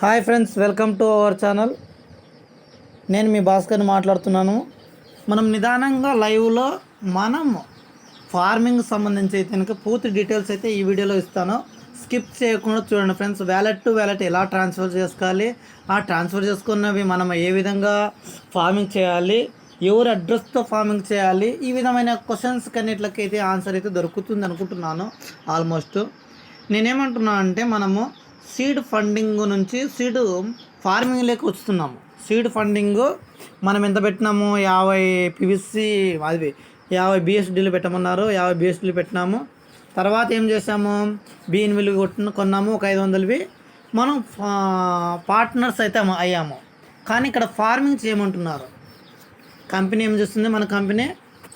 Hi friends welcome to our channel. నేను మీ భాస్కర్ని మాట్లాడుతున్నాను. మనం నిదానంగా లైవ్లో మనం ఫార్మింగ్ సంబంధించి అయితే కనుక పూర్తి డీటెయిల్స్ అయితే ఈ వీడియోలో ఇస్తాను. స్కిప్ చేయకుండా చూడండి ఫ్రెండ్స్ వ్యాలెట్ టు వ్యాలెట్ ఎలా ట్రాన్స్ఫర్ చేసుకోవాలి ఆ ట్రాన్స్ఫర్ చేసుకున్నవి మనం ఏ విధంగా ఫార్మింగ్ చేయాలి ఎవరు అడ్రస్తో ఫార్మింగ్ చేయాలి ఈ విధమైన క్వశ్చన్స్ కన్నిటికైతే ఆన్సర్ అయితే దొరుకుతుంది అనుకుంటున్నాను ఆల్మోస్ట్. నేనేమంటున్నాను అంటే మనము సీడ్ ఫండింగ్ నుంచి సీడ్ ఫార్మింగ్లోకి వస్తున్నాము. సీడ్ ఫండింగ్ మనం ఎంత పెట్టినాము యాభై పివిసి అది యాభై బిఎస్డీలు పెట్టమన్నారు యాభై బిఎస్డీలు పెట్టినాము. తర్వాత ఏం చేసాము బిఎన్విలు కొట్టిన కొన్నాము ఒక ఐదు వందలవి మనం పార్ట్నర్స్ అయితే అయ్యాము. కానీ ఇక్కడ ఫార్మింగ్ చేయమంటున్నారు. కంపెనీ ఏం చేస్తుంది? మన కంపెనీ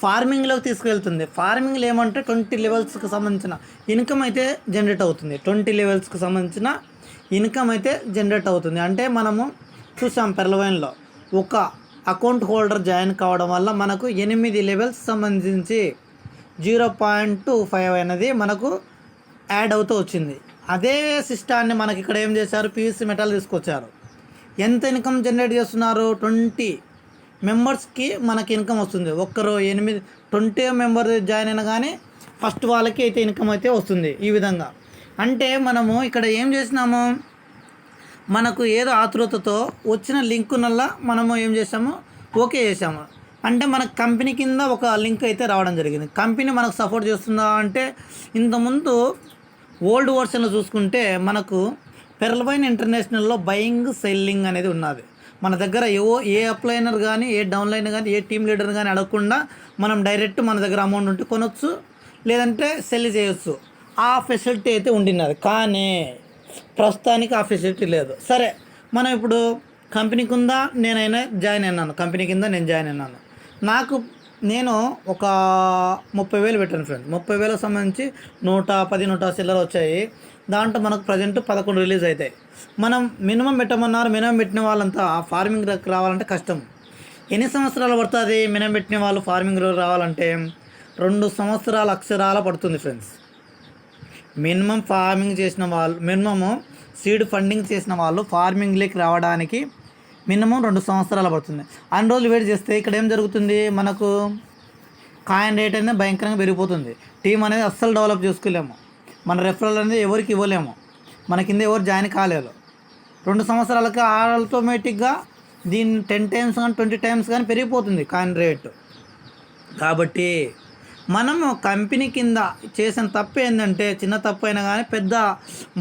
ఫార్మింగ్లోకి తీసుకెళ్తుంది ఫార్మింగ్లో ఏమంటే ట్వంటీ లెవెల్స్కి సంబంధించిన ఇన్కమ్ అయితే జనరేట్ అవుతుంది. ట్వంటీ లెవెల్స్కి సంబంధించిన ఇన్కమ్ అయితే జనరేట్ అవుతుంది. అంటే మనము చూసాం పెర్లవైన్లో ఒక అకౌంట్ హోల్డర్ జాయిన్ కావడం వల్ల మనకు ఎనిమిది లెవెల్స్ సంబంధించి జీరో పాయింట్ టూ ఫైవ్ అనేది మనకు యాడ్ అవుతూ వచ్చింది. అదే సిస్టాన్ని మనకి ఇక్కడ ఏం చేశారు? పీవీసీ మెటల్ తీసుకొచ్చారు. ఎంత ఇన్కమ్ జనరేట్ చేస్తున్నారు? ట్వంటీ మెంబర్స్కి మనకి ఇన్కమ్ వస్తుంది. ఒక్కరు ఎనిమిది ట్వంటీ మెంబర్ జాయిన్ అయినా కానీ ఫస్ట్ వాళ్ళకి అయితే ఇన్కమ్ అయితే వస్తుంది ఈ విధంగా. అంటే మనము ఇక్కడ ఏం చేసినాము? మనకు ఏదో ఆతృతతో వచ్చిన లింకునల్లా మనము ఏం చేసాము ఓకే చేసాము అంటే మన కంపెనీ కింద ఒక లింక్ అయితే రావడం జరిగింది. కంపెనీ మనకు సపోర్ట్ చేస్తుందా అంటే ఇంతకుముందు ఓల్డ్ వర్షన్లో చూసుకుంటే మనకు పెర్లవైన్ ఇంటర్నేషనల్లో బయింగ్ సెల్లింగ్ అనేది ఉన్నది. మన దగ్గర ఏవో ఏ అప్లైనర్ కానీ ఏ డౌన్లైనర్ కానీ ఏ టీమ్ లీడర్ కానీ అడగకుండా మనం డైరెక్ట్ మన దగ్గర అమౌంట్ ఉంటే కొనొచ్చు లేదంటే సెల్ చేయొచ్చు. ఆ ఫెసిలిటీ అయితే ఉండినది. కానీ ప్రస్తుతానికి ఆ ఫెసిలిటీ లేదు. సరే మనం ఇప్పుడు కంపెనీ కింద నేనైనా జాయిన్ అయినాను. కంపెనీ కింద నేను జాయిన్ అయినాను. నాకు నేను ఒక ముప్పై వేలు పెట్టాను ఫ్రెండ్ ముప్పై వేలకు సంబంధించి నూట పది నూట చిల్లర వచ్చాయి. దాంట్లో మనకు ప్రజెంట్ పదకొండు రిలీజ్ అవుతాయి మనం మినిమం పెట్టమన్నారు మినిమం పెట్టిన వాళ్ళంతా ఫార్మింగ్ రావాలంటే కష్టం. ఎన్ని సంవత్సరాలు పడుతుంది మినిమం పెట్టిన వాళ్ళు ఫార్మింగ్ రావాలంటే? రెండు సంవత్సరాల అక్షరాల పడుతుంది ఫ్రెండ్స్ మినిమం ఫార్మింగ్ చేసిన వాళ్ళు మినిమము సీడ్ ఫండింగ్ చేసిన వాళ్ళు ఫార్మింగ్లోకి రావడానికి మినిమం రెండు సంవత్సరాలు పడుతుంది. అన్ని రోజులు వెయిట్ చేస్తే ఇక్కడ ఏం జరుగుతుంది? మనకు కాయిన్ రేట్ అనేది భయంకరంగా పెరిగిపోతుంది. టీం అనేది అస్సలు డెవలప్ చేసుకోలేము. మన రెఫరల్ అనేది ఎవరికి ఇవ్వలేము. మన కింద ఎవరు జాయిన్ కాలేదు. రెండు సంవత్సరాలకి ఆటోమేటిక్గా దీన్ని టెన్ టైమ్స్ కానీ ట్వంటీ టైమ్స్ కానీ పెరిగిపోతుంది కాయిన్ రేట్. కాబట్టి మనము కంపెనీ కింద చేసిన తప్పు ఏంటంటే చిన్న తప్పు అయినా కానీ పెద్ద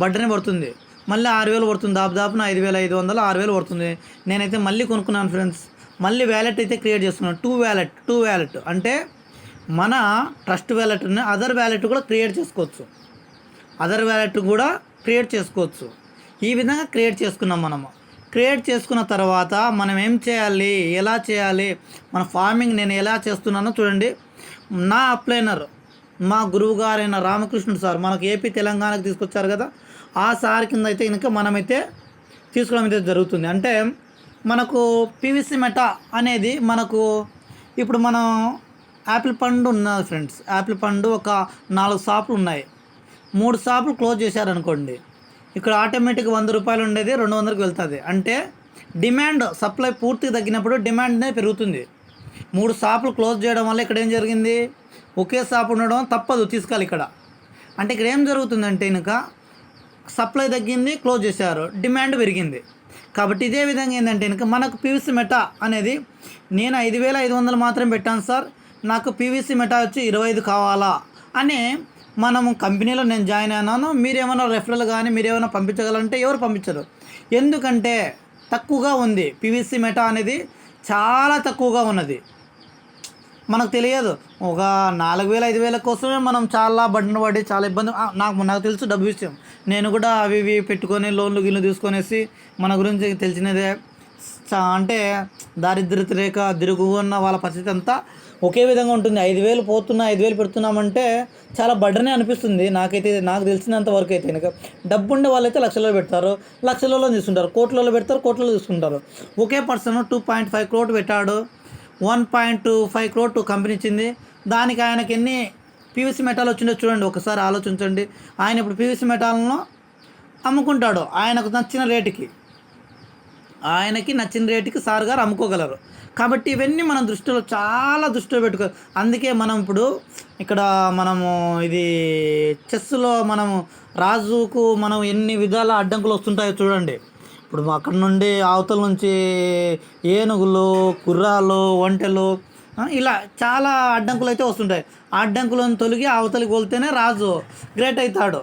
బడ్డనే పడుతుంది. మళ్ళీ ఆరు వేలు పడుతుంది. దాపుదాపున ఐదు వేల ఐదు వందలు ఆరు వేలు పడుతుంది. నేనైతే మళ్ళీ కొనుక్కున్నాను ఫ్రెండ్స్. మళ్ళీ వ్యాలెట్ అయితే క్రియేట్ చేసుకున్నాను. టూ వ్యాలెట్ టూ వ్యాలెట్ అంటే మన ట్రస్ట్ వ్యాలెట్ని అదర్ వ్యాలెట్ కూడా క్రియేట్ చేసుకోవచ్చు. అదర్ వ్యాలెట్ కూడా క్రియేట్ చేసుకోవచ్చు. ఈ విధంగా క్రియేట్ చేసుకున్నాం మనము. క్రియేట్ చేసుకున్న తర్వాత మనం ఏం చేయాలి? ఎలా చేయాలి? మన ఫార్మింగ్ నేను ఎలా చేస్తున్నానో చూడండి. నా అప్లైనర్ మా గురువు గారైన రామకృష్ణుడు సార్ మనకు ఏపీ తెలంగాణకు తీసుకొచ్చారు కదా ఆ సార్ కింద అయితే ఇంకా మనమైతే తీసుకోవడం అయితే జరుగుతుంది. అంటే మనకు పీవీసీ మెటా అనేది మనకు ఇప్పుడు మనం యాపిల్ పండు ఉన్నది ఫ్రెండ్స్. యాపిల్ పండు ఒక నాలుగు షాపులు ఉన్నాయి. మూడు షాపులు క్లోజ్ చేశారనుకోండి ఇక్కడ ఆటోమేటిక్ వంద రూపాయలు ఉండేది రెండు వందలకు వెళ్తుంది. అంటే డిమాండ్ సప్లై పూర్తిగా తగ్గినప్పుడు డిమాండ్నే పెరుగుతుంది. మూడు షాపులు క్లోజ్ చేయడం వల్ల ఇక్కడ ఏం జరిగింది? ఒకే షాప్ ఉండడం తప్పదు తీసుకోవాలి ఇక్కడ. అంటే ఇక్కడ ఏం జరుగుతుందంటే ఇంకా సప్లై తగ్గింది క్లోజ్ చేశారు. డిమాండ్ పెరిగింది. కాబట్టి ఇదే విధంగా ఏంటంటే కనుక మనకు పీవీసీ మెటా అనేది నేను ఐదు వేల ఐదు వందలు మాత్రం పెట్టాను సార్. నాకు పీవీసీ మెటా వచ్చి ఇరవై ఐదు కావాలా అని మనము కంపెనీలో నేను జాయిన్ అయినాను. మీరేమైనా రెఫరల్ కానీ మీరేమైనా పంపించగలంటే ఎవరు పంపించరు. ఎందుకంటే తక్కువగా ఉంది. పీవీసీ మెటా అనేది చాలా తక్కువగా ఉన్నది. మనకు తెలియదు. ఒక నాలుగు వేల ఐదు వేల కోసమే మనం చాలా బండిన పడి చాలా ఇబ్బంది నాకు నాకు తెలుసు డబ్బు విషయం. నేను కూడా అవి ఇవి పెట్టుకొని లోన్లు గిన్లు తీసుకొనేసి మన గురించి తెలిసినదే. చా- అంటే దారిద్ర్యత రేఖ దిరుగు ఉన్న వాళ్ళ పరిస్థితి అంతా ఒకే విధంగా ఉంటుంది. ఐదు వేలు పోతున్నా ఐదు వేలు పెడుతున్నామంటే చాలా బడ్డనే అనిపిస్తుంది. నాకైతే నాకు తెలిసినంత వరకు అయితే. కనుక డబ్బు ఉండే వాళ్ళైతే లక్షలలో పెడతారు. లక్షలలో తీసుకుంటారు. కోట్లలో పెడతారు కోట్లలో తీసుకుంటారు. ఒకే person two point five crore పెట్టాడు. One point five crore company ఇచ్చింది. దానికి ఆయనకి ఎన్ని పీవీసీ మెటాల్ వచ్చిందో చూడండి ఒకసారి ఆలోచించండి. ఆయన ఇప్పుడు పీవీసీ మెటాల్ను అమ్ముకుంటాడు ఆయనకు నచ్చిన రేటుకి. ఆయనకి నచ్చిన రేటుకి సార్ గారు అమ్ముకోగలరు. కాబట్టి ఇవన్నీ మనం దృష్టిలో చాలా దృష్టిలో పెట్టుకో అందుకే మనం ఇప్పుడు ఇక్కడ మనము ఇది చెస్లో మనము రాజుకు మనం ఎన్ని విధాల అడ్డంకులు వస్తుంటాయో చూడండి. ఇప్పుడు అక్కడ నుండి అవతల నుంచి ఏనుగులు కుర్రాలు ఒంటెలు ఇలా చాలా అడ్డంకులు అయితే వస్తుంటాయి. ఆ అడ్డంకులను తొలగి అవతలికి వెళ్తేనే రాజు గ్రేట్ అవుతాడు.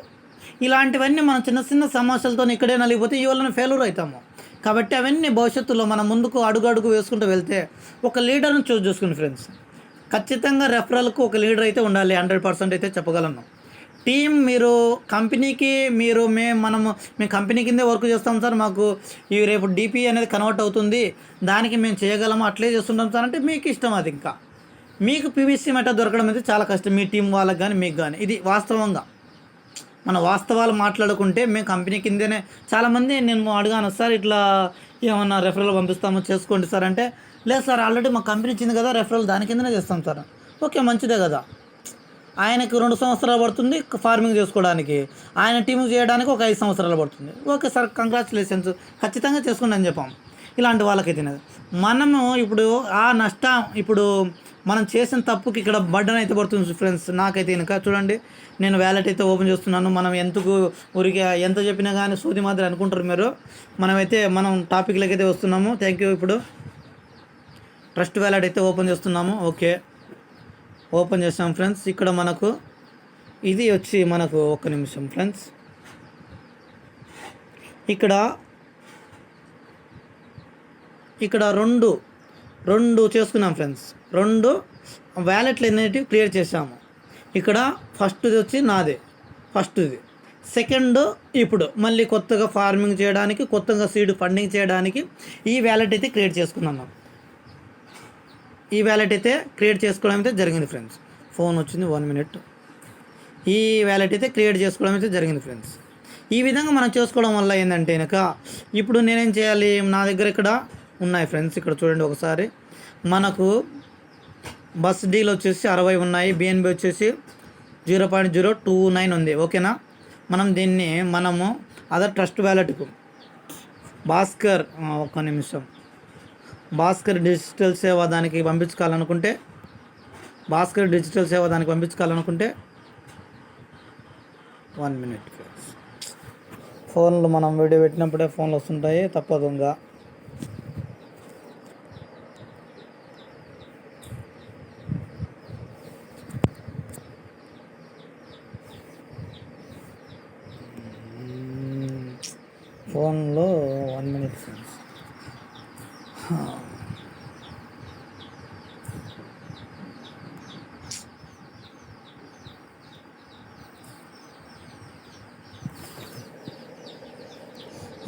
ఇలాంటివన్నీ మనం చిన్న చిన్న సమస్యలతో ఇక్కడే నలిగిపోతే ఇవాళ ఫెయిల్యూర్ అవుతాము. కాబట్టి అవన్నీ భవిష్యత్తులో మనం ముందుకు అడుగు అడుగు వేసుకుంటూ వెళ్తే ఒక లీడర్ని చూస్ చేసుకుని ఫ్రెండ్స్ ఖచ్చితంగా రెఫరల్కు ఒక లీడర్ అయితే ఉండాలి హండ్రెడ్ పర్సెంట్ అయితే చెప్పగలను. టీం మీరు కంపెనీకి మీరు మేము మనము మేము కంపెనీ కిందే వర్క్ చేస్తాం సార్. మాకు ఈ రేపు డిపి అనేది కన్వర్ట్ అవుతుంది. దానికి మేము చేయగలము? అట్లే చేస్తుంటాం సార్. అంటే మీకు ఇష్టం అది ఇంకా. మీకు పీవీసీ మెట దొరకడం అయితే చాలా కష్టం. మీ టీం వాళ్ళకి కానీ మీకు కానీ ఇది వాస్తవంగా. మన వాస్తవాలు మాట్లాడుకుంటే మేము కంపెనీ కిందనే చాలామంది నేను అడిగాను సార్ ఇట్లా ఏమన్నా రెఫరల్ పంపిస్తామో? చేసుకోండి సార్. అంటే లేదు సార్ ఆల్రెడీ మా కంపెనీ ఇచ్చింది కదా రెఫరల్ దాని కిందనే చేస్తాం సార్. ఓకే మంచిదే కదా. ఆయనకు రెండు సంవత్సరాలు పడుతుంది ఫార్మింగ్ చేసుకోవడానికి. ఆయన టీం చేయడానికి ఒక ఐదు సంవత్సరాలు పడుతుంది. ఓకే సార్ కంగ్రాచులేషన్స్ ఖచ్చితంగా చేసుకోండి అని చెప్పాం. ఇలాంటి వాళ్ళకైతే మనము ఇప్పుడు ఆ నష్టం ఇప్పుడు మనం చేసిన తప్పుకి ఇక్కడ బడ్డన్ అయితే పడుతుంది ఫ్రెండ్స్. నాకైతే ఇంకా చూడండి నేను వ్యాలెట్ అయితే ఓపెన్ చేస్తున్నాను. మనం ఎందుకు ఊరికి ఎంత చెప్పినా కానీ సూది మాదిరి అనుకుంటారు మీరు. మనమైతే మనం టాపిక్లకి అయితే వస్తున్నాము. థ్యాంక్ యూ ఇప్పుడు. ట్రస్ట్ వ్యాలెట్ అయితే ఓపెన్ చేస్తున్నాము. ఓకే ఓపెన్ చేసాం ఫ్రెండ్స్. ఇక్కడ మనకు ఇది వచ్చి మనకు ఒక్క నిమిషం ఫ్రెండ్స్. ఇక్కడ ఇక్కడ రెండు రెండు చేసుకున్నాం ఫ్రెండ్స్. రెండు వ్యాలెట్లు అనేటివి క్రియేట్ చేసాము ఇక్కడ ఫస్ట్ది వచ్చి నాదే ఫస్ట్ది. సెకండ్ ఇప్పుడు మళ్ళీ కొత్తగా ఫార్మింగ్ చేయడానికి కొత్తగా సీడ్ ఫండింగ్ చేయడానికి ఈ వ్యాలెట్ అయితే క్రియేట్ చేసుకున్నాను ఈ వ్యాలెట్ అయితే క్రియేట్ చేసుకోవడం అయితే జరిగింది ఫ్రెండ్స్. ఫోన్ వచ్చింది వన్ మినిట్. ఈ వ్యాలెట్ అయితే క్రియేట్ చేసుకోవడం అయితే జరిగింది ఫ్రెండ్స్. ఈ విధంగా మనం చేసుకోవడం వల్ల ఏంటంటే కనుక ఇప్పుడు నేనేం చేయాలి? నా దగ్గర ఇక్కడ ఉన్నాయి ఫ్రెండ్స్. ఇక్కడ చూడండి ఒకసారి. మనకు బస్ డీల్ వచ్చేసి అరవై ఉన్నాయి. బిఎన్బి వచ్చేసి zero point zero two nine ఉంది. ఓకేనా? మనం దీన్ని మనము అదర్ ట్రస్ట్ వ్యాలెట్కు. భాస్కర్ ఒక్క నిమిషం. భాస్కర్ డిజిటల్ సేవ దానికి పంపించుకోవాలనుకుంటే భాస్కర్ డిజిటల్ సేవ దానికి పంపించుకోవాలనుకుంటే వన్ మినిట్ ఫోన్లు మనం వీడియో పెట్టినప్పుడే ఫోన్లు వస్తుంటాయి తప్పదు ఇంకా. ఫోన్లో వన్ మినిట్ ఫ్రెండ్స్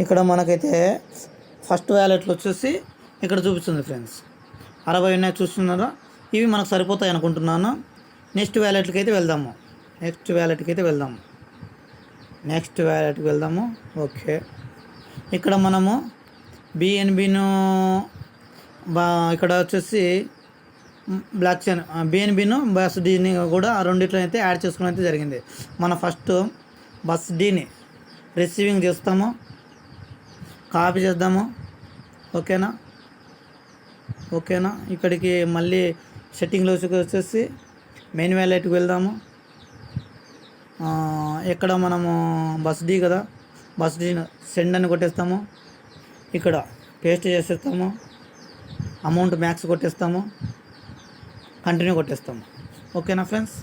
ఇక్కడ మనకైతే ఫస్ట్ వ్యాలెట్లు వచ్చేసి ఇక్కడ చూపిస్తుంది ఫ్రెండ్స్. అరవై ఉన్నాయి చూస్తున్నారా? ఇవి మనకు సరిపోతాయి అనుకుంటున్నాను? నెక్స్ట్ వ్యాలెట్కి అయితే వెళ్దాము. నెక్స్ట్ వ్యాలెట్కి అయితే వెళ్దాము. నెక్స్ట్ వ్యాలెట్కి వెళ్దాము. ఓకే. ఇక్కడ మనము బిఎన్బిను బా ఇక్కడ వచ్చేసి బ్లాక్ చైన్ బిఎన్బిను బస్ డీని కూడా రెండిట్లో అయితే యాడ్ చేసుకోవడం అయితే జరిగింది. మన ఫస్ట్ బస్ డీని రిసీవింగ్ చేస్తాము. కాపీ చేద్దాము. ఓకేనా? ఓకేనా? ఇక్కడికి మళ్ళీ సెట్టింగ్లోకి వచ్చేసి మెయిన్ వ్యాలెట్కి వెళ్దాము. ఇక్కడ ఎక్కడ మనము బస్ డీ కదా? బస్ డీ సెండ్ అని కొట్టేస్తాము. ఇక్కడ పేస్ట్ చేసేస్తాము. అమౌంట్ మ్యాక్స్ కొట్టేస్తాము. కంటిన్యూ కొట్టేస్తాము. ఓకేనా ఫ్రెండ్స్?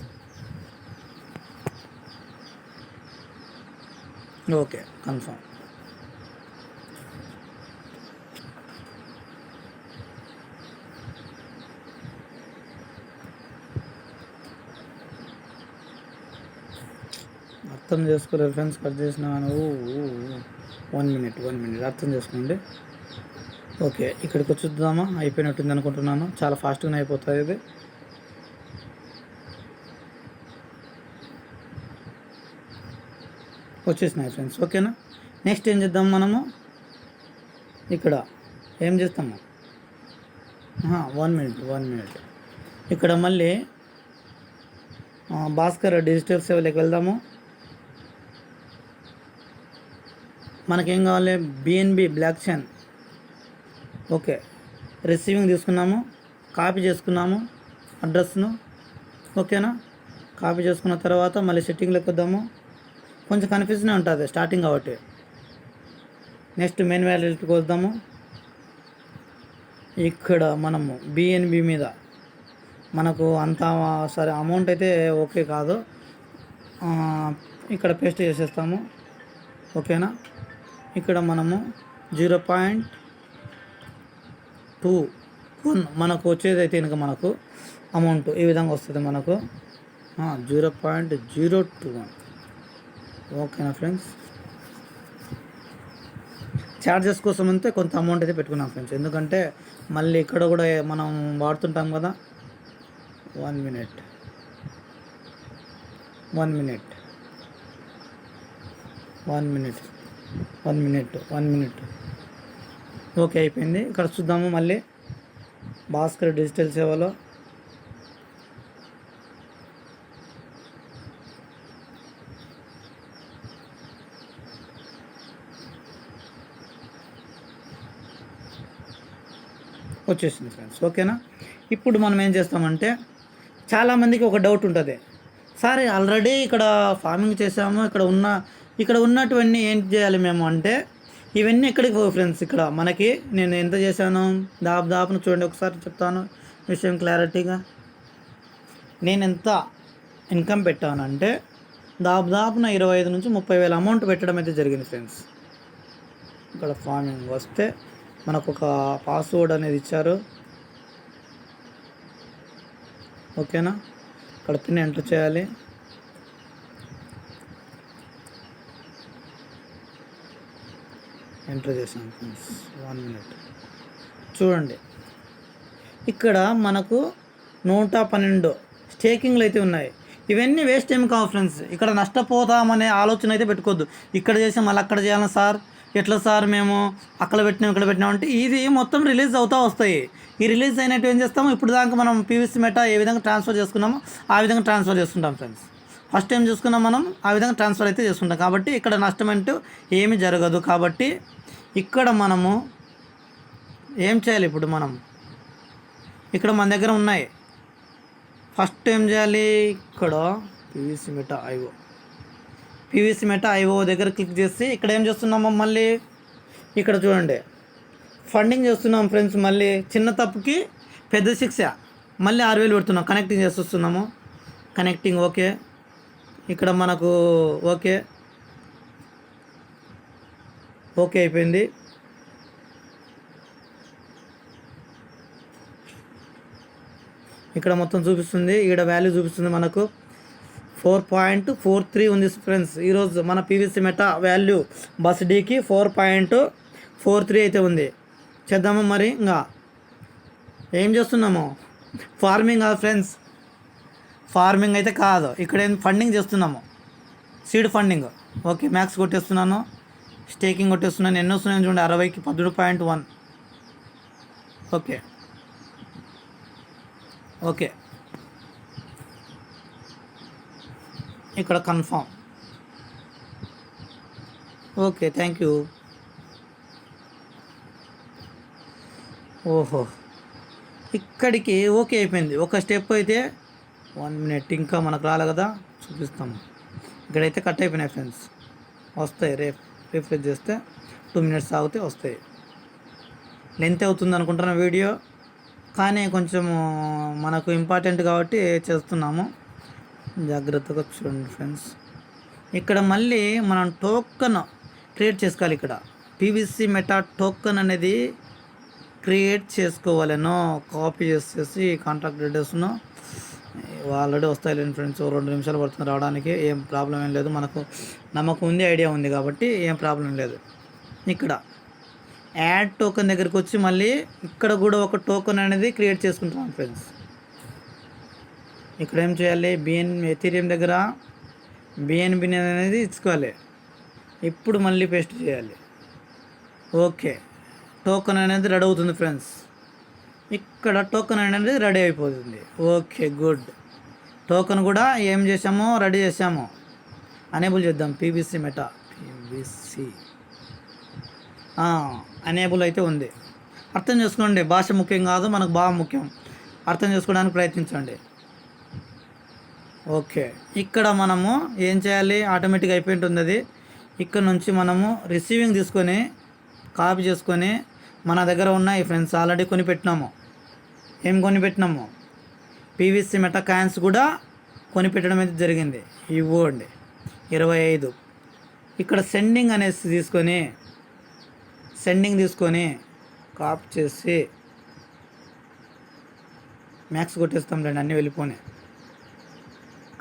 Okay confirm. అర్థం చేసుకోలేదు ఫ్రెండ్స్ కట్ చేసినాను వన్ మినిట్ వన్ మినిట్ అర్థం చేసుకోండి. ఓకే ఇక్కడికి వచ్చేద్దామా? అయిపోయినట్టుంది అనుకుంటున్నాను. చాలా ఫాస్ట్గానే అయిపోతుంది ఇది. వచ్చేసినాయి ఫ్రెండ్స్ ఓకేనా నెక్స్ట్ ఏం చేద్దాం మనము? ఇక్కడ ఏం చేస్తాము? వన్ మినిట్ వన్ మినిట్ ఇక్కడ మళ్ళీ భాస్కర్ డిజిటల్ సేవలోకి వెళ్దాము. మనకేం కావాలి? BNB blockchain okay receiving తీసుకున్నాము. కాపీ చేసుకున్నాము. అడ్రస్ను ఓకేనా కాపీ చేసుకున్న తర్వాత మళ్ళీ సెట్టింగ్లోకి వద్దాము కొంచెం కన్ఫ్యూజనే ఉంటుంది స్టార్టింగ్ కాబట్టి. నెక్స్ట్ మెయిన్ వ్యాలిటీకి వద్దాము. ఇక్కడ మనము బిఎన్బి మీద మనకు అంత సరే అమౌంట్ అయితే ఓకే కాదు. ఇక్కడ పేస్ట్ చేసేస్తాము. ఓకేనా ఇక్కడ మనము జీరో పాయింట్ టూ వన్ మనకు వచ్చేది అయితే కనుక మనకు అమౌంట్ ఈ విధంగా వస్తుంది మనకు. Zero point zero two one. ఓకేనా ఫ్రెండ్స్ ఛార్జెస్ కోసం అంతే కొంత అమౌంట్ అయితే పెట్టుకున్నాం ఫ్రెండ్స్ ఎందుకంటే మళ్ళీ ఇక్కడ కూడా మనం వాడుతుంటాం కదా. One minute one minute one minute one minute one minute. Okay అయిపోయింది. ఇక్కడ చూద్దాము మళ్ళీ. భాస్కర్ డిజిటల్ సేవలో. వచ్చేసింది ఫ్రెండ్స్ ఓకేనా? ఇప్పుడు మనం ఏం చేస్తామంటే చాలామందికి ఒక డౌట్ ఉంటుంది. సరే ఆల్రెడీ ఇక్కడ ఫార్మింగ్ చేసాము ఇక్కడ ఉన్న ఇక్కడ ఉన్నటువన్నీ ఏం చేయాలి మేము అంటే ఇవన్నీ ఎక్కడికి పోవు ఫ్రెండ్స్ ఇక్కడ? మనకి నేను ఎంత చేశాను? దాపు దాపును చూడండి ఒకసారి చెప్తాను విషయం క్లారిటీగా నేను ఎంత ఇన్కమ్ పెట్టానంటే దాపు దాపున ఇరవై ఐదు నుంచి ముప్పై వేల అమౌంట్ పెట్టడం అయితే జరిగింది ఫ్రెండ్స్ ఇక్కడ ఫార్మింగ్ వస్తే మనకు ఒక పాస్వర్డ్ అనేది ఇచ్చారు. ఓకేనా ఇక్కడ పిన్ ఎంటర్ చేయాలి. ఎంటర్ చేశాను ఫ్రెండ్స్ వన్ మినిట్ చూడండి. ఇక్కడ మనకు నూట పన్నెండు స్టేకింగ్లు అయితే ఉన్నాయి. ఇవన్నీ వేస్ట్ ఏమి కావు ఫ్రెండ్స్ ఇక్కడ నష్టపోతామనే ఆలోచన అయితే పెట్టుకోవద్దు. ఇక్కడ చేసి మళ్ళీ అక్కడ చేయాలి సార్ ఎట్లా సార్ మేము అక్కడ పెట్టినాం ఇక్కడ పెట్టినాం అంటే ఇది మొత్తం రిలీజ్ అవుతా వస్తాయి. ఈ రిలీజ్ అయినట్టు ఏం చేస్తాము? ఇప్పుడు దాకా మనం పీవీసీ మెటా ఏ విధంగా ట్రాన్స్ఫర్ చేసుకున్నామో ఆ విధంగా ట్రాన్స్ఫర్ చేసుకుంటాం ఫ్రెండ్స్ ఫస్ట్ టైం చూసుకున్నాం మనం? ఆ విధంగా ట్రాన్స్ఫర్ అయితే చేసుకుంటాం. కాబట్టి ఇక్కడ నష్టం అంటూ ఏమి జరగదు. కాబట్టి ఇక్కడ మనము ఏం చేయాలి ఇప్పుడు మనం? ఇక్కడ మన దగ్గర ఉన్నాయి. ఫస్ట్ ఏం చేయాలి? ఇక్కడ PVC meta IO PVC meta IO దగ్గర క్లిక్ చేసి ఇక్కడ ఏం చేస్తున్నాము మళ్ళీ? ఇక్కడ చూడండి. ఫండింగ్ చేస్తున్నాం ఫ్రెండ్స్ మళ్ళీ. చిన్న తప్పుకి పెద్ద శిక్ష. మళ్ళీ ఆరు వేలు పెడుతున్నాం. కనెక్టింగ్ చేస్తున్నాము కనెక్టింగ్ ఓకే. ఇక్కడ మనకు ఓకే. ఓకే అయిపోయింది. ఇక్కడ మొత్తం చూపిస్తుంది. ఇక్కడ వాల్యూ చూపిస్తుంది మనకు. ఫోర్ పాయింట్ ఫోర్ త్రీ ఉంది ఫ్రెండ్స్ ఈరోజు మన పీవీసీ మెటా వాల్యూ బస్ డీకి ఫోర్ పాయింట్ ఫోర్ త్రీ అయితే ఉంది. చేద్దాము మరి? ఇంకా ఏం చేస్తున్నాము? ఫార్మింగ్ కాదు ఫ్రెండ్స్ ఫార్మింగ్ అయితే కాదు. ఇక్కడ ఏం ఫండింగ్ చేస్తున్నాము? సీడ్ ఫండింగ్ ఓకే మ్యాక్స్ కొట్టేస్తున్నాను. స్టేకింగ్ కొట్టేస్తున్నాను ఎన్ని వస్తున్నాయని చూడండి అరవైకి పద్దెనిమిది పాయింట్ వన్. ఓకే. ఓకే. ఇక్కడ కన్ఫామ్. Okay thank you. ఓహో. ఇక్కడికి ఓకే అయిపోయింది. ఒక స్టెప్ అయితే వన్ మినిట్ ఇంకా మనకు రాలే కదా చూపిస్తాము ఇక్కడైతే కట్ అయిపోయినాయి ఫ్రెండ్స్. వస్తాయి రేపు. రిఫ్రెష్ చేస్తే టూ మినిట్స్ ఆగితే వస్తాయి. లెంత్ అవుతుంది అనుకుంటున్న వీడియో కానీ కొంచెము మనకు ఇంపార్టెంట్ కాబట్టి చేస్తున్నాము. జాగ్రత్తగా చూడండి ఫ్రెండ్స్. ఇక్కడ మళ్ళీ మనం టోకన్ క్రియేట్ చేసుకోవాలి ఇక్కడ. పీవీసీ మెటా టోకన్ అనేది క్రియేట్ చేసుకోవాలను కాపీ చేసేసి కాంట్రాక్ట్ డీటెయిల్స్ను ఆల్రెడీ వస్తాయి లేని ఫ్రెండ్స్. రెండు నిమిషాలు పడుతుంది రావడానికి. ఏం ప్రాబ్లం ఏం లేదు. మనకు నమ్మకం ఉంది ఐడియా ఉంది కాబట్టి ఏం ప్రాబ్లం లేదు. ఇక్కడ యాడ్ టోకెన్ దగ్గరికి వచ్చి మళ్ళీ ఇక్కడ కూడా ఒక టోకెన్ అనేది క్రియేట్ చేసుకుంటాం ఫ్రెండ్స్. ఇక్కడ ఏం చేయాలి? బిఎన్ ఎథీరియం దగ్గర బిఎన్బి అనేది ఇచ్చుకోవాలి. ఇప్పుడు మళ్ళీ పేస్ట్ చేయాలి. ఓకే. టోకెన్ అనేది రెడీ అవుతుంది ఫ్రెండ్స్. ఇక్కడ టోకెన్ అనేది రెడీ అయిపోతుంది. ఓకే గుడ్ టోకెన్ కూడా ఏం చేసామో రెడీ చేసాము అనేబుల్ చేద్దాం. పీబీసీ మెటా పీబీసీ అనేబుల్ అయితే ఉంది. అర్థం చేసుకోండి. భాష ముఖ్యం కాదు మనకు బాగా ముఖ్యం. అర్థం చేసుకోవడానికి ప్రయత్నించండి. ఓకే ఇక్కడ మనము ఏం చేయాలి? ఆటోమేటిక్ అయిపోయి ఉంటుంది అది ఇక్కడ నుంచి మనము రిసీవింగ్ తీసుకొని కాపీ చేసుకొని మన దగ్గర ఉన్నాయి ఫ్రెండ్స్ ఆల్రెడీ కొని పెట్టినాము. ఏం కొనిపెట్టినాము? పీవీసీ మెటా కాయిన్స్ కూడా కొనిపెట్టడం అయితే జరిగింది. ఇవ్వండి ఇరవై ఐదు. ఇక్కడ సెండింగ్ అనేసి తీసుకొని సెండింగ్ తీసుకొని కాప్ చేసి మ్యాక్స్ కొట్టేస్తాం రండి అన్నీ వెళ్ళిపోయినాయి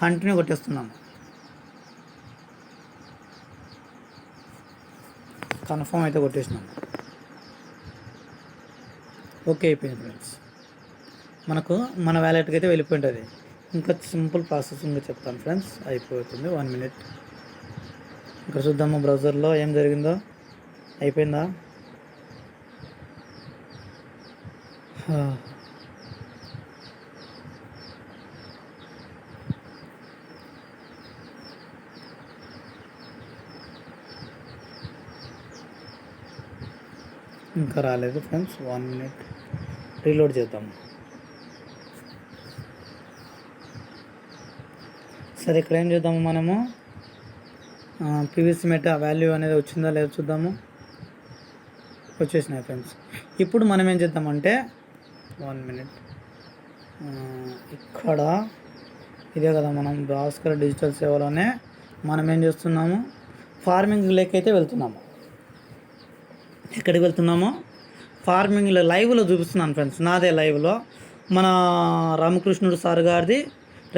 కంటిన్యూ కొట్టేస్తున్నాము. కన్ఫామ్ అయితే కొట్టేసినాము. ఓకే అయిపోయింది ఫ్రెండ్స్. మనకు మన వ్యాలెట్కి అయితే వెళ్ళిపోయింది ఇంకా సింపుల్ ప్రాసెసింగ్ చెప్తాను ఫ్రెండ్స్. అయిపోతుంది. One minute. ఇంకా చూద్దాము బ్రౌజర్లో ఏం జరిగిందో. అయిపోయిందా? ఇంకా రాలేదు ఫ్రెండ్స్. One minute. రీలోడ్ చేద్దాం. సరే ఇక్కడ ఏం చేద్దాము మనము? పీవీసీ మెటా వాల్యూ అనేది వచ్చిందా లేదో చూద్దాము. వచ్చేసినాయి ఫ్రెండ్స్ ఇప్పుడు మనం ఏం చేద్దామంటే వన్ మినిట్ ఇక్కడ ఇదే కదా మనం భాస్కర్ డిజిటల్ సేవలోనే మనం ఏం చేస్తున్నాము? ఫార్మింగ్ లేక్ అయితే వెళ్తున్నాము. ఎక్కడికి వెళ్తున్నామో? ఫార్మింగ్లో లైవ్లో చూపిస్తున్నాను ఫ్రెండ్స్ నాదే లైవ్లో మన రామకృష్ణుడు సార్ గారిది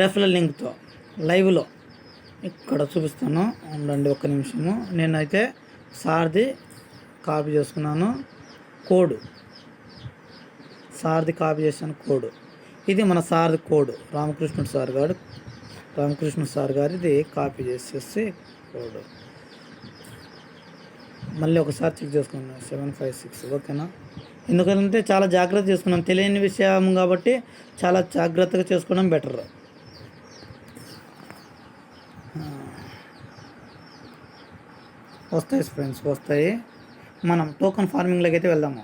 రెఫరల్ లింక్తో లైవ్లో ఇక్కడ చూపిస్తాను. ఉండండి ఒక్క నిమిషము. నేనైతే సార్ది కాపీ చేసుకున్నాను. కోడ్. సార్ది కాపీ చేశాను కోడ్. ఇది మన సార్ది కోడ్. రామకృష్ణుడు సార్ గారు రామకృష్ణ సార్ గారిది కాపీ చేసేసి కోడ్. మళ్ళీ ఒకసారి చెక్ చేసుకున్నాను. Seven five six. ఓకేనా? ఎందుకంటే చాలా జాగ్రత్త చేసుకున్నాం. తెలియని విషయం కాబట్టి చాలా జాగ్రత్తగా చేసుకోవడం బెటర్. వస్తాయి ఫ్రెండ్స్ వస్తాయి. మనం టోకన్ ఫార్మింగ్లోకి అయితే వెళ్దాము.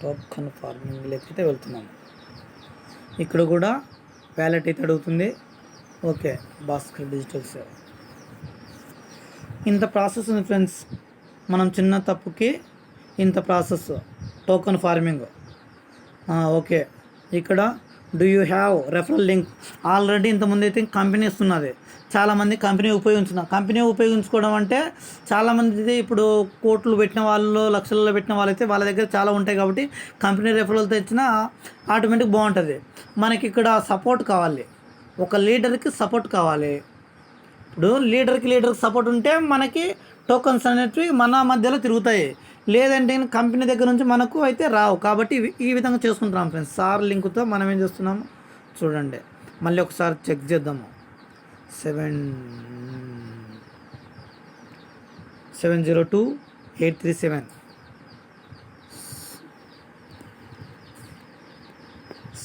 టోకన్ ఫార్మింగ్లోకి అయితే వెళ్తున్నాము ఇక్కడ కూడా వ్యాలెట్ అయితే అడుగుతుంది. ఓకే భాస్కర్ డిజిటల్ సేవ ఇంత ప్రాసెస్ ఉంది ఫ్రెండ్స్ మనం చిన్న తప్పుకి ఇంత ప్రాసెస్ టోకన్ ఫార్మింగ్ ఓకే ఇక్కడ do you have referral link already ఇంతకుముందు అయితే కంపెనీ ఇస్తున్నది. చాలామంది కంపెనీ ఉపయోగించున్నారు కంపెనీ ఉపయోగించుకోవడం అంటే చాలామంది ఇప్పుడు కోట్లు పెట్టిన వాళ్ళు లక్షల్లో పెట్టిన వాళ్ళైతే వాళ్ళ దగ్గర చాలా ఉంటాయి కాబట్టి కంపెనీ రెఫరల్తో ఇచ్చిన ఆటోమేటిక్ బాగుంటుంది. మనకి ఇక్కడ సపోర్ట్ కావాలి. ఒక లీడర్కి సపోర్ట్ కావాలి. ఇప్పుడు లీడర్కి లీడర్కి సపోర్ట్ ఉంటే మనకి టోకన్స్ అనేటివి మన మధ్యలో తిరుగుతాయి. లేదంటే కంపెనీ దగ్గర నుంచి మనకు అయితే రావు. కాబట్టి ఈ విధంగా చేసుకుంటున్నాం ఫ్రెండ్స్. సార్ లింక్తో మనం ఏం చేస్తున్నాము చూడండి. మళ్ళీ ఒకసారి చెక్ చేద్దాము. Seven seven zero two eight three seven.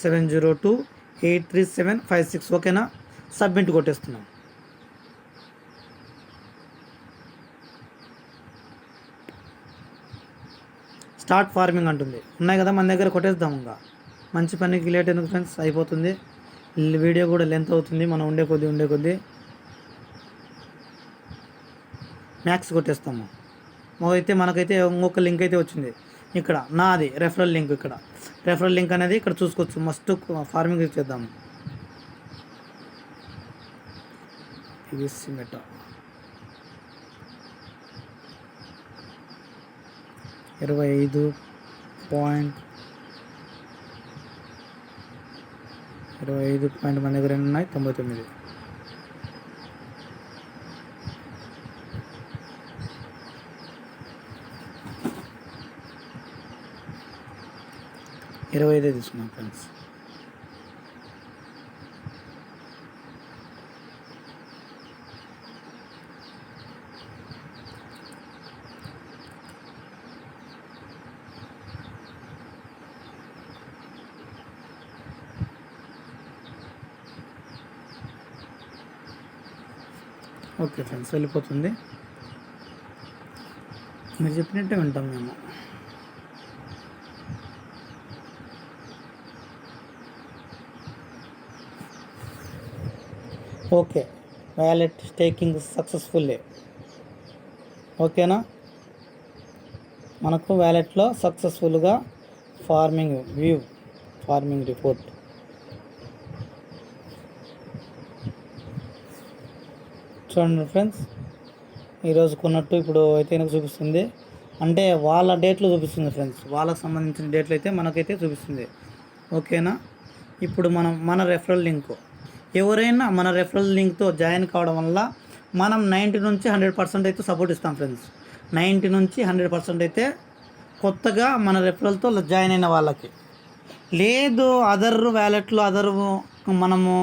Seven zero two eight three seven five six. ఓకేనా? సబ్మిట్ కొట్టేస్తున్నాం. స్టార్ట్ ఫార్మింగ్ అంటుంది. ఉన్నాయి కదా మన దగ్గర కొట్టేద్దాం ఇంకా. మంచి పనికి లేట్ ఎందుకు ఫ్రెండ్స్? అయిపోతుంది. వీడియో కూడా లెంత్ అవుతుంది మనం ఉండే కొద్దీ ఉండే కొద్దీ మ్యాక్స్ కొట్టేస్తాము. అయితే మనకైతే ఇంకొక లింక్ అయితే వచ్చింది. ఇక్కడ నాది రెఫరల్ లింక్ ఇక్కడ. రెఫరల్ లింక్ అనేది ఇక్కడ చూసుకోవచ్చు. మస్ట్ ఫార్మింగ్ చేద్దాము. ఇది సిమెటా ఇరవై ఐదు పాయింట్ ఇరవై ఐదు పాయింట్ మన దగ్గర ఉన్నాయి? తొంభై తొమ్మిది. ఇరవై ఐదే తీసుకున్నాం ఫ్రెండ్స్ ఓకే ఫ్రెండ్స్ వెళ్ళిపోతుంది. మీరు చెప్పినట్టే వింటాం మేము. ఓకే వ్యాలెట్ స్టేకింగ్ సక్సెస్ఫుల్లీ ఓకేనా? మనకు వ్యాలెట్లో సక్సెస్ఫుల్గా ఫార్మింగ్ వ్యూ ఫార్మింగ్ రిపోర్ట్. చూడండి ఫ్రెండ్స్ ఈరోజు కొన్నట్టు ఇప్పుడు అయితే చూపిస్తుంది. అంటే వాళ్ళ డేట్లు చూపిస్తుంది ఫ్రెండ్స్ వాళ్ళకి సంబంధించిన డేట్లు అయితే మనకైతే చూపిస్తుంది. ఓకేనా? ఇప్పుడు మనం మన రెఫరల్ లింక్ ఎవరైనా మన రెఫరల్ లింక్తో జాయిన్ కావడం వల్ల మనం నైంటీ నుంచి హండ్రెడ్ పర్సెంట్ అయితే సపోర్ట్ ఇస్తాం ఫ్రెండ్స్ నైంటీ నుంచి హండ్రెడ్ పర్సెంట్ అయితే కొత్తగా మన రెఫరల్తో జాయిన్ అయిన వాళ్ళకి. లేదు అదర్ వ్యాలెట్లో అదర్ మనము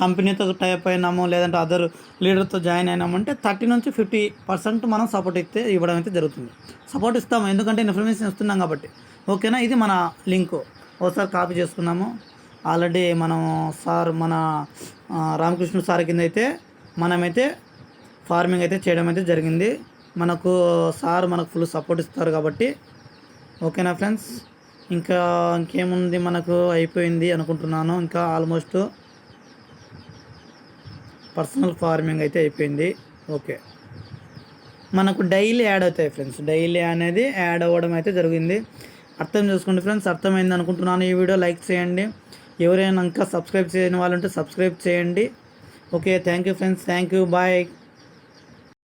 కంపెనీతో టైప్ అయినాము లేదంటే అదర్ లీడర్తో జాయిన్ అయినామంటే థర్టీ నుంచి ఫిఫ్టీ పర్సెంట్ మనం సపోర్ట్ అయితే ఇవ్వడం అయితే జరుగుతుంది. సపోర్ట్ ఇస్తాము ఎందుకంటే ఇన్ఫర్మేషన్ ఇస్తున్నాం కాబట్టి. ఓకేనా ఇది మన లింక్ ఒకసారి కాపీ చేసుకున్నాము. ఆల్రెడీ మనం సార్ మన రామకృష్ణ సార్ కింద అయితే మనమైతే ఫార్మింగ్ అయితే చేయడం అయితే జరిగింది. మనకు సార్ మనకు ఫుల్ సపోర్ట్ ఇస్తారు కాబట్టి. ఓకేనా ఫ్రెండ్స్ ఇంకా ఇంకేముంది మనకు? అయిపోయింది అనుకుంటున్నాను. ఇంకా ఆల్మోస్ట్ పర్సనల్ ఫార్మింగ్ అయితే అయిపోయింది. ఓకే. మనకు డైలీ యాడ్ అవుతాయి ఫ్రెండ్స్. డైలీ అనేది యాడ్ అవ్వడం అయితే జరిగింది. అర్థం చేసుకోండి ఫ్రెండ్స్. అర్థమైంది అనుకుంటున్నాను ఈ వీడియో. లైక్ చేయండి. ఎవరైనా ఇంకా సబ్స్క్రైబ్ చేయని వాళ్ళు ఉంటే సబ్స్క్రైబ్ చేయండి. Okay. Thank you friends. Thank you bye.